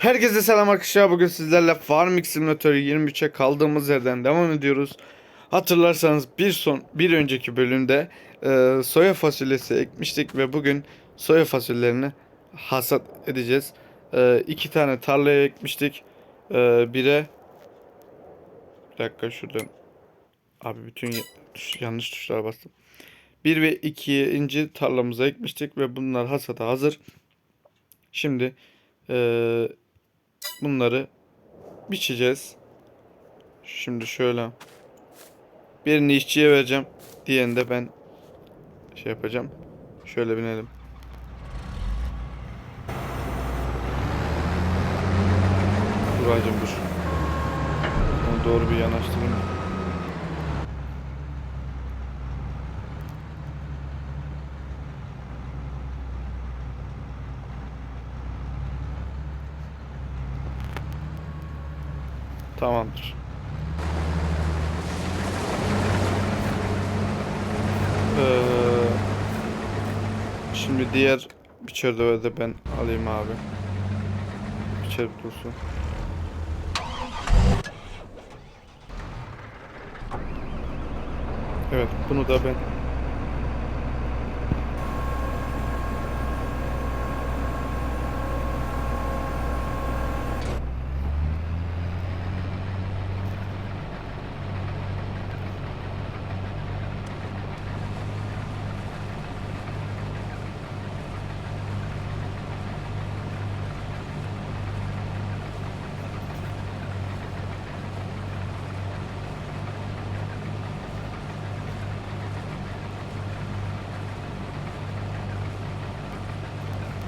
Herkese selam arkadaşlar. Bugün sizlerle Farming Simulator 23'e kaldığımız yerden devam ediyoruz. Hatırlarsanız bir son bir önceki bölümde e, soya fasulyesi ekmiştik ve bugün soya fasulyelerini hasat edeceğiz. E, iki tane tarlaya ekmiştik. E, bire bir dakika şuradan abi bütün yanlış tuşlara bastım. 1 ve 2. tarlamıza ekmiştik ve bunlar hasata hazır. Şimdi eee, bunları biçeceğiz. Şimdi şöyle birini işçiye vereceğim. Diğerini de ben şey yapacağım. Şöyle binelim. Dur hacım dur. Onu doğru bir yanaştırayım. Tamamdır. Ee, şimdi diğer biçer döve de ben alayım abi. Biçer dursun. Evet bunu da ben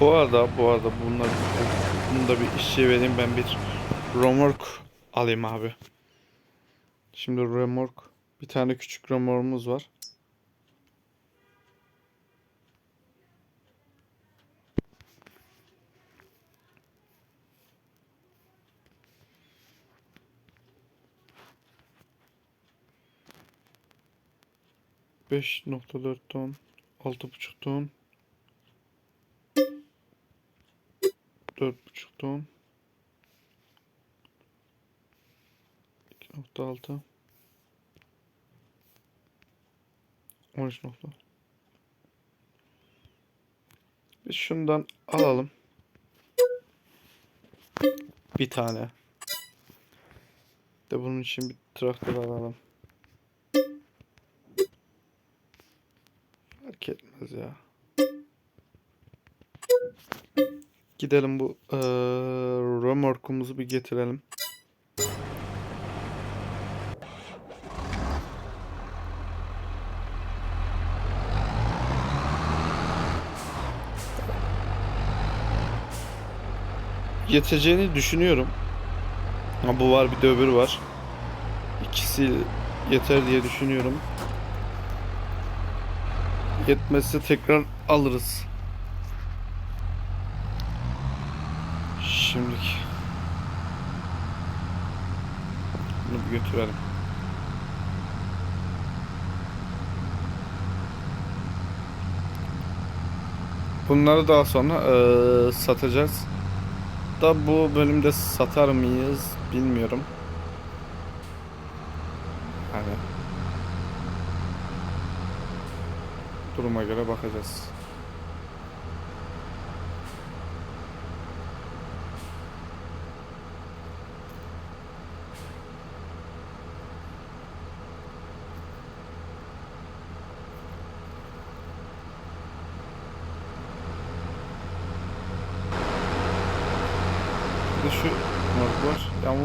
Bu arada bu arada bunlar bunu da bir işçiye vereyim ben bir remork alayım abi. Şimdi remork bir tane küçük remorkumuz var. Beş nokta dört ton, altı buçuk ton, dört buçuk ton, iki nokta altı, on üç nokta. Biz şundan alalım. Bir tane. De bunun için bir traktör alalım. Fark etmez ya. Gidelim bu eee römorkumuzu bir getirelim. Yeteceğini düşünüyorum. Ama bu var bir de öbürü var. İkisi yeter diye düşünüyorum. Yetmezse tekrar alırız. Şimdilik. Bunu bir götürelim. Bunları daha sonra eee, satacağız. Da bu bölümde satar mıyız bilmiyorum. Hani duruma göre bakacağız.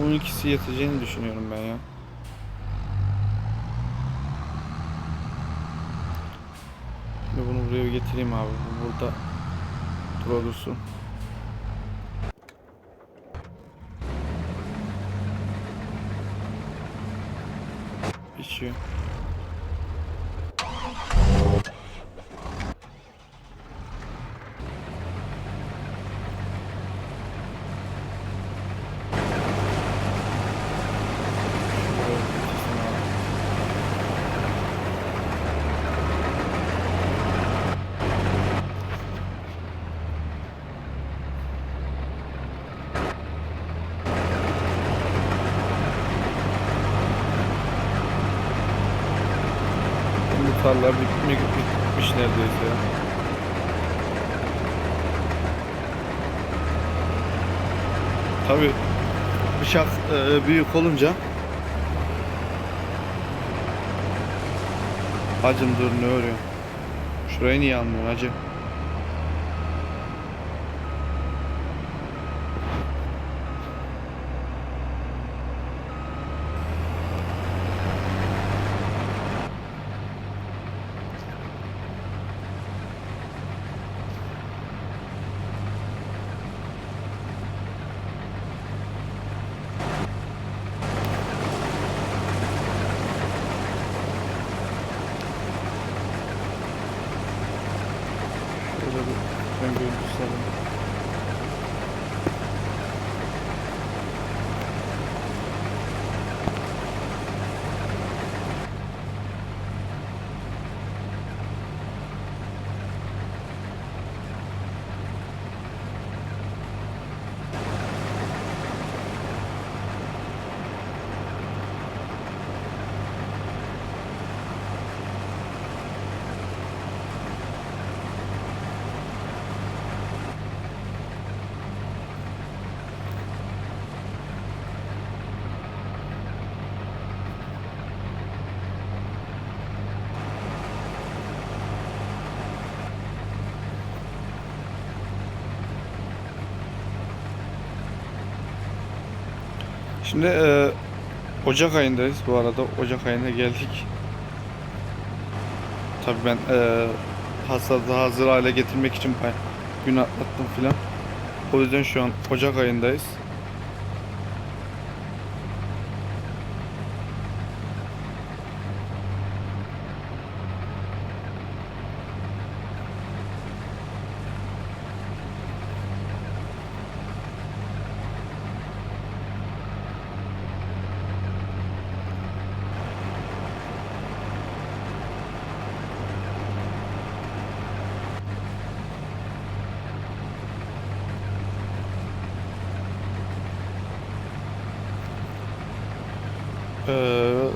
12'si yatacağını düşünüyorum ben ya. Şimdi bunu buraya getireyim abi. Burada dur dursun. İçiyor. Tarla bitmiş, bitmiş neredeyse ya. Tabi bıçak e, büyük olunca Hacım dur ne örüyor? Şurayı niye almıyorsun hacı? 7 to 7. Şimdi e, Ocak ayındayız bu arada. Ocak ayına geldik. Tabii ben e, hasadı hazır hale getirmek için gün atlattım filan. O yüzden şu an Ocak ayındayız. Ee,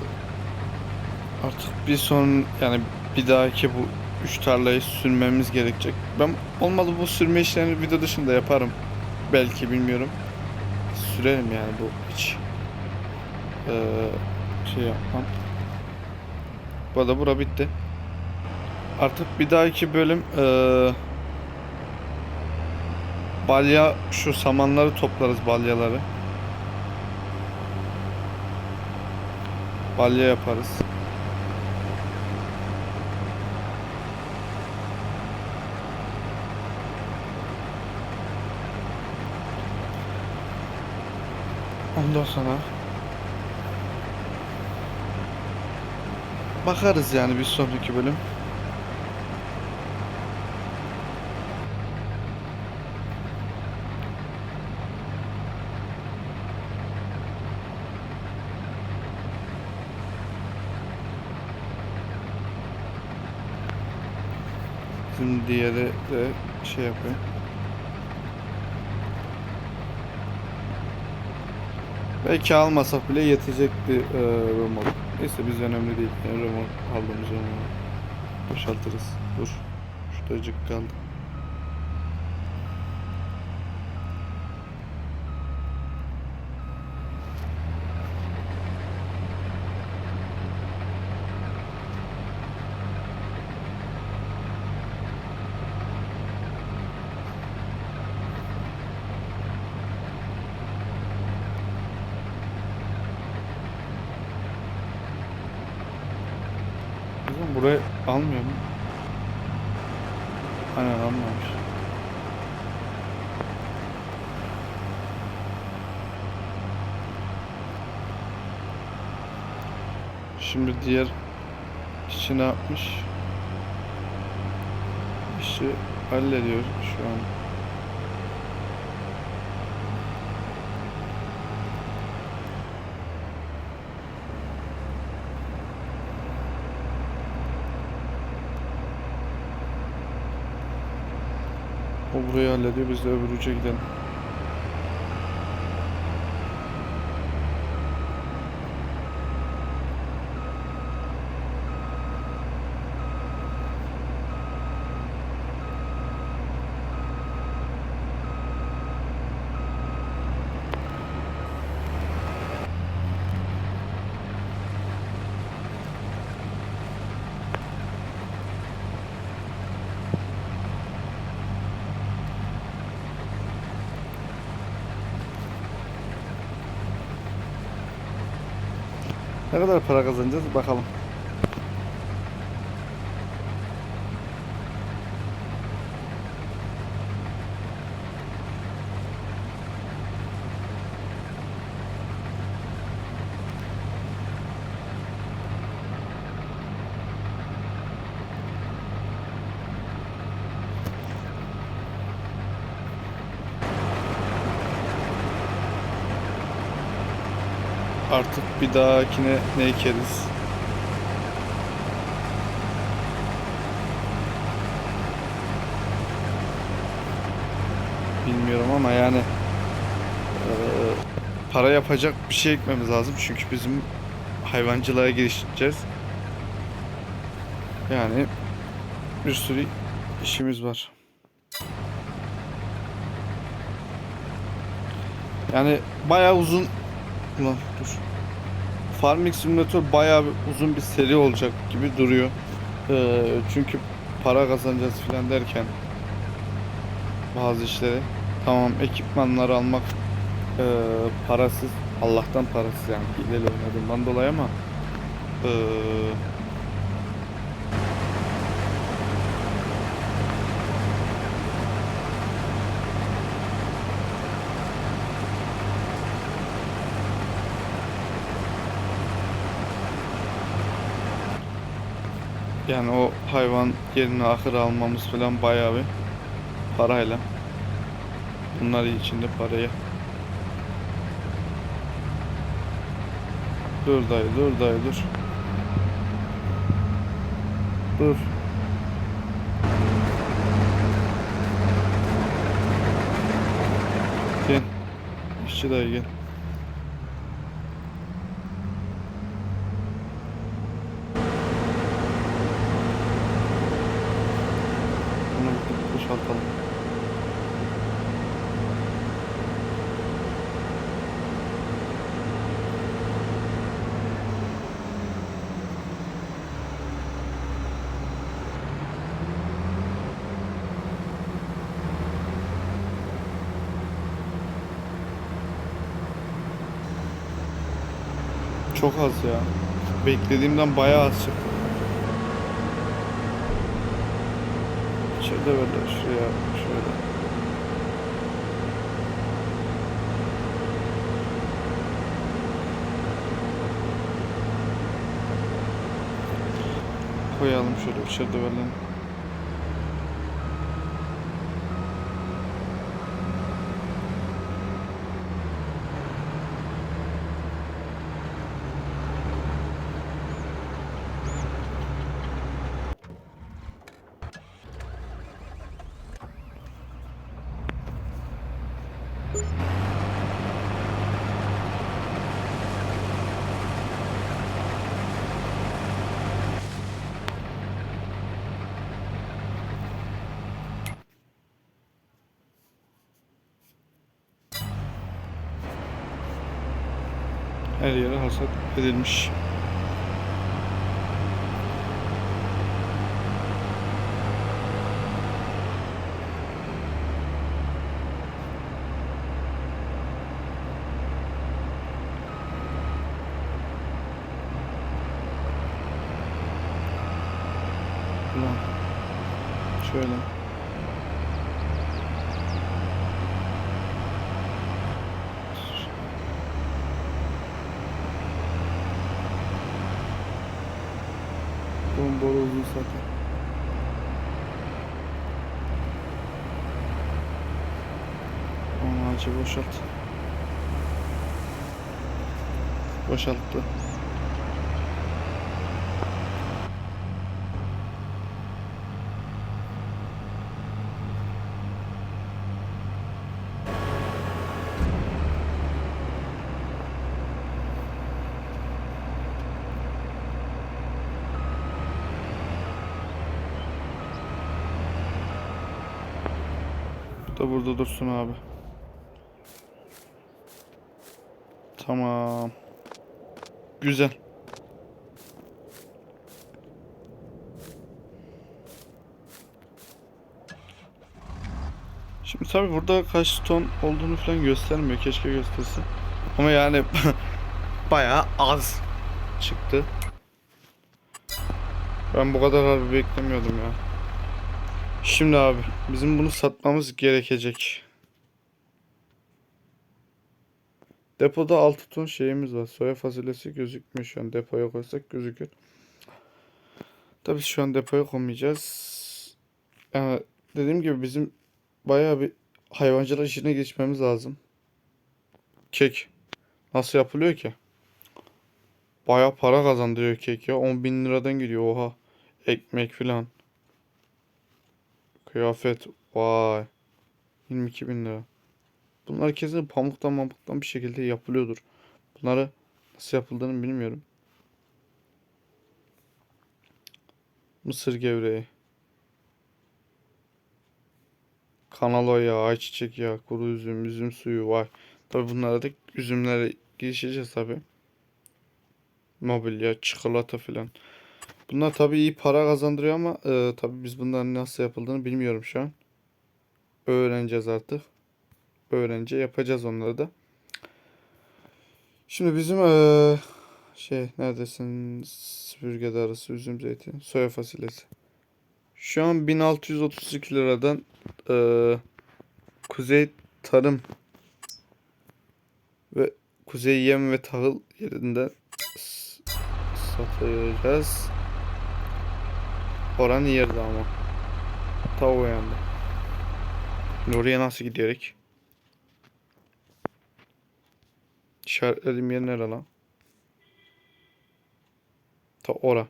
artık bir son yani bir dahaki bu üç tarlayı sürmemiz gerekecek. Ben olmadı bu sürme işlerini video dışında yaparım. Belki bilmiyorum. Sürerim yani bu hiç ee, şey yapmam. Bu arada bura bitti. Artık bir dahaki bölüm ee, balya şu samanları toplarız balyaları. Balya yaparız. Ondan sonra bakarız yani bir sonraki bölüm. Şimdi diğeri de şey yapıyor. Belki almasak bile yetecek bir e, remork. Neyse biz önemli değil. Yani remork aldığımız zaman boşaltırız. Dur. Şuracık kaldı. Kızım burayı almıyor mu? Aynen almamış. Şimdi diğer işi ne yapmış? İşi hallediyor şu an. O burayı hallediyor biz de öbür uca gidelim. Ne kadar para kazanacağız bakalım. Artık bir dahakine ne ekeriz? Bilmiyorum ama yani eee, para yapacak bir şey ekmemiz lazım çünkü bizim hayvancılığa girişeceğiz. Yani bir sürü işimiz var. Yani bayağı uzun Ulan dur. Farming Simulator bayağı bir uzun bir seri olacak gibi duruyor. Ee, çünkü para kazanacağız filan derken bazı işleri tamam ekipmanları almak ee, parasız Allah'tan parasız yani hileli oynadığımdan dolayı ama ee, Yani o hayvan yerine ahır almamız falan bayağı bir parayla. Bunlar içinde parayı. Dur dayı dur dayı dur. Dur. Gel. İşçi dayı gel. Bunu bir boşaltalım. Çok az ya. Beklediğimden bayağı az çıktı. Şöyle böyle şuraya şöyle. Koyalım şöyle bir şöyle Her yere hasat edilmiş. Ulan. Şöyle. Bunun boru uzun zaten. Onu ağacı boşalt. Boşalttı. Burada dursun abi. Tamam. Güzel. Şimdi tabi burada kaç ton olduğunu falan göstermiyor. Keşke gösterse. Ama yani bayağı az. çıktı. Ben bu kadar harbi beklemiyordum ya. Şimdi abi bizim bunu satmamız gerekecek. Depoda 6 ton şeyimiz var. Soya fasulyesi gözükmüyor şu an. Depoya koysak gözükür. Tabii şu an depoya koymayacağız. Yani dediğim gibi bizim bayağı bir hayvancılık işine geçmemiz lazım. Kek. Nasıl yapılıyor ki? Bayağı para kazandırıyor kek ya. 10 bin liradan gidiyor oha. Ekmek filan. Kıyafet. Vay. 22 bin lira. Bunlar kesin pamuktan pamuktan bir şekilde yapılıyordur. Bunları nasıl yapıldığını bilmiyorum. Mısır gevreği. Kanalo yağı, ayçiçek yağı, kuru üzüm, üzüm suyu var. Tabi bunlara da üzümlere girişeceğiz tabi. Mobilya, çikolata filan. Bunlar tabi iyi para kazandırıyor ama e, tabi biz bunların nasıl yapıldığını bilmiyorum şu an. Öğreneceğiz artık. Öğrenince yapacağız onları da. Şimdi bizim e, şey neredesin? Süpürge darısı, üzüm zeytin, soya fasulyesi. Şu an 1632 liradan e, Kuzey Tarım ve Kuzey Yem ve Tahıl yerinde s- satacağız. Oran yerde ama. Ta o yanda. Şimdi oraya nasıl giderek? İşaretlediğim yer nere lan? Ta ora.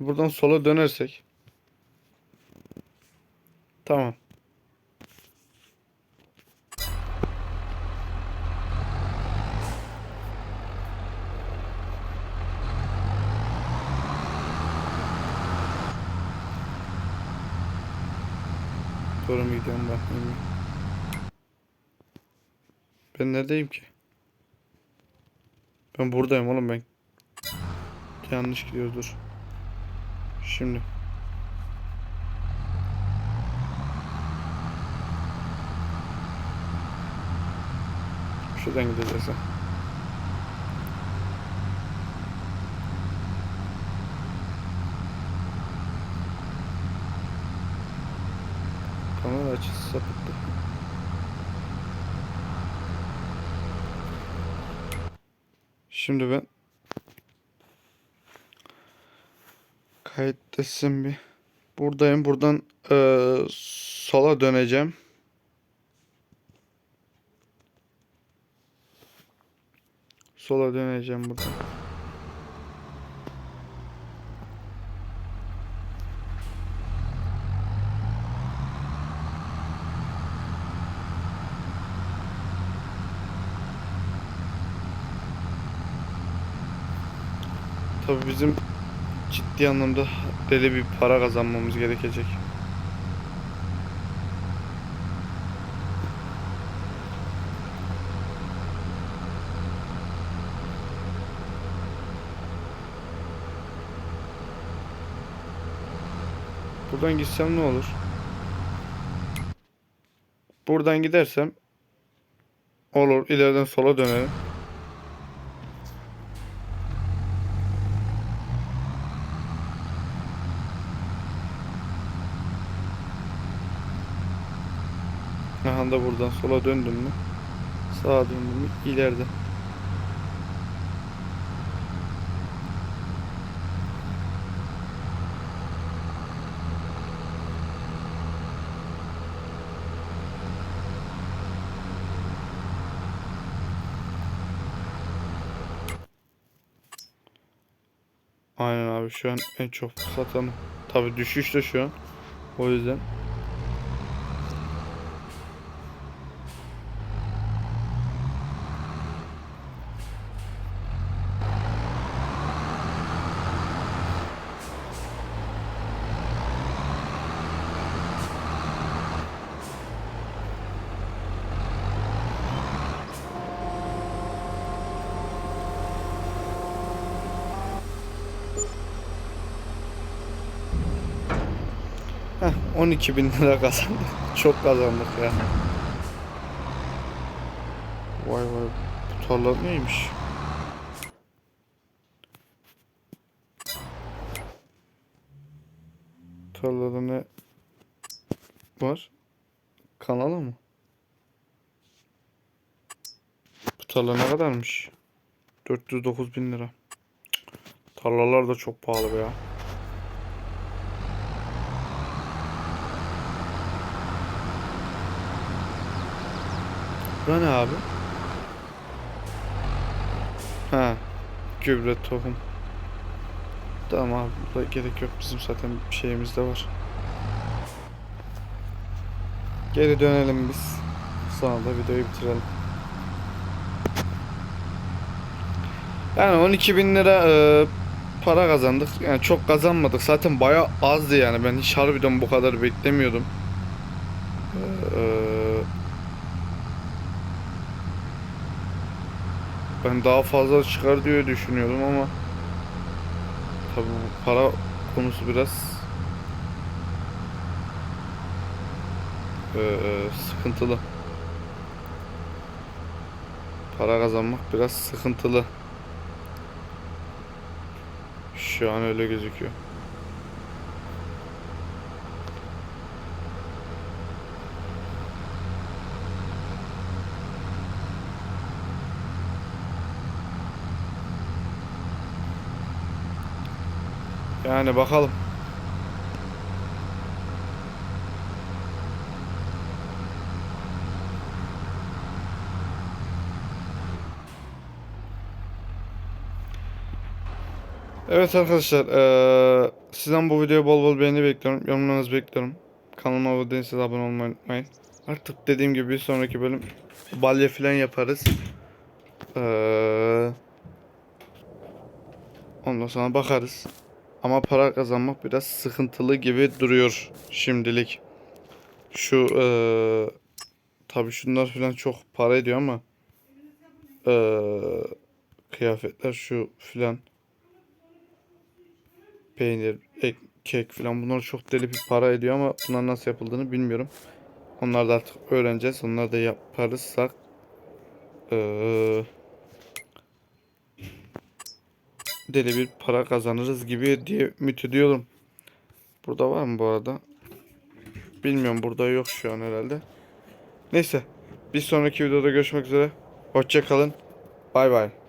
Buradan sola dönersek. Tamam. Doğru mu gidiyorum bakayım. Ben neredeyim ki? Ben buradayım oğlum ben. Yanlış gidiyoruz. Şimdi. Şuradan gideceğiz ha. Açısı sapıttı. Şimdi ben kayıttasın bir. Buradayım. Buradan eee, sola döneceğim. Sola döneceğim buradan. Tabii bizim ciddi anlamda deli bir para kazanmamız gerekecek. Buradan gitsem ne olur? Buradan gidersem olur. İleriden sola dönerim. Da buradan sola döndüm mü? Sağa döndüm mü? İleride. Aynen abi şu an en çok satan. Tabi düşüşte şu an. O yüzden. Heh, 12 bin lira kazandık. Çok kazandık ya. Vay vay. Bu tarla neymiş? Tarlada ne var? Kanala mı? Bu tarla ne kadarmış? 409 bin lira. Tarlalar da çok pahalı be ya. Bu ne abi? Ha, gübre tohum. Tamam abi, burada gerek yok. Bizim zaten bir şeyimiz de var. Geri dönelim biz. Sonra da videoyu bitirelim. Yani 12 bin lira e, para kazandık. Yani çok kazanmadık. Zaten bayağı azdı yani. Ben hiç harbiden bu kadar beklemiyordum. Ben daha fazla çıkar diye düşünüyordum ama tabi bu para konusu biraz eee, sıkıntılı. Para kazanmak biraz sıkıntılı. Şu an öyle gözüküyor. Yani bakalım. Evet arkadaşlar, eee, sizden bu videoya bol bol beğeni bekliyorum. Yorumlarınızı bekliyorum. Kanalıma abone değilseniz abone olmayı unutmayın. Artık dediğim gibi bir sonraki bölüm balya falan yaparız. Eee ondan sonra bakarız. Ama para kazanmak biraz sıkıntılı gibi duruyor şimdilik. Şu eee tabii şunlar falan çok para ediyor ama eee kıyafetler şu filan peynir, ek, kek filan bunlar çok deli bir para ediyor ama bunlar nasıl yapıldığını bilmiyorum. Onları da artık öğreneceğiz. Onları da yaparızsak eee deli bir para kazanırız gibi diye ümit ediyorum. Burada var mı bu arada? Bilmiyorum burada yok şu an herhalde. Neyse. Bir sonraki videoda görüşmek üzere. Hoşça kalın. Bay bay.